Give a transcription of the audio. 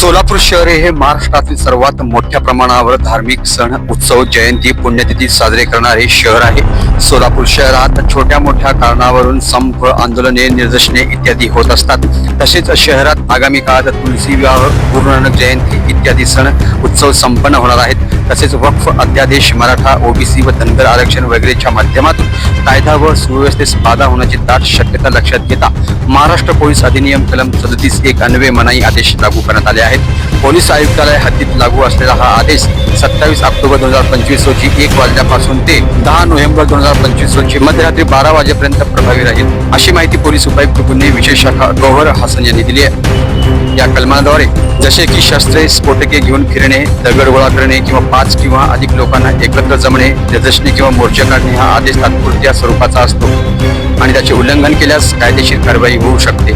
सोलापूर शहर हे महाराष्ट्रातील सर्वात मोठ्या प्रमाणावर धार्मिक सण उत्सव जयंती पुण्यतिथी साजरे करणारे शहर आहे. सोलापूर शहरात छोट्या मोठ्या कारणावरून संप आंदोलने निदर्शने इत्यादी होत असतात. तसेच शहरात आगामी काळात तुलसी विवाह गुरुनानक जयंती इत्यादी सण उत्सव संपन्न होणार आहेत. तसेच वक्फ अध्यादेश मराठा ओबीसी व धनगर आरक्षण वगैरेच्या माध्यमातून कायदा व सुव्यवस्थेस बाधा होण्याची दाट शक्यता लक्षात घेता महाराष्ट्र पोलीस अधिनियम कलम सदतीस एक अन्वे मनाई आदेश लागू करण्यात आले आहेत. पोलीस आयुक्तालय हद्दीत लागू असलेला हा आदेश सत्तावीस ऑक्टोबर दोन हजार पंचवीस रोजी एक वाजल्यापासून ते दहा नोव्हेंबर दोन हजार पंचवीस रोजी मध्यरात्री बारा वाजेपर्यंत प्रभावी राहील अशी माहिती पोलीस उपायुक्त गुन्हे विशेष शाखा गौहर हसन यांनी दिली आहे. या कलमाद्वारे जसे की शस्त्रे स्फोटके घेऊन फिरणे दगड गोळा करणे किंवा पाच किंवा अधिक लोकांना एकत्र जमणे निदर्शने किंवा मोर्चा काढणे हा आदेश तात्पुरत्या स्वरूपाचा असतो आणि त्याचे उल्लंघन केल्यास कायदेशीर कारवाई होऊ शकते.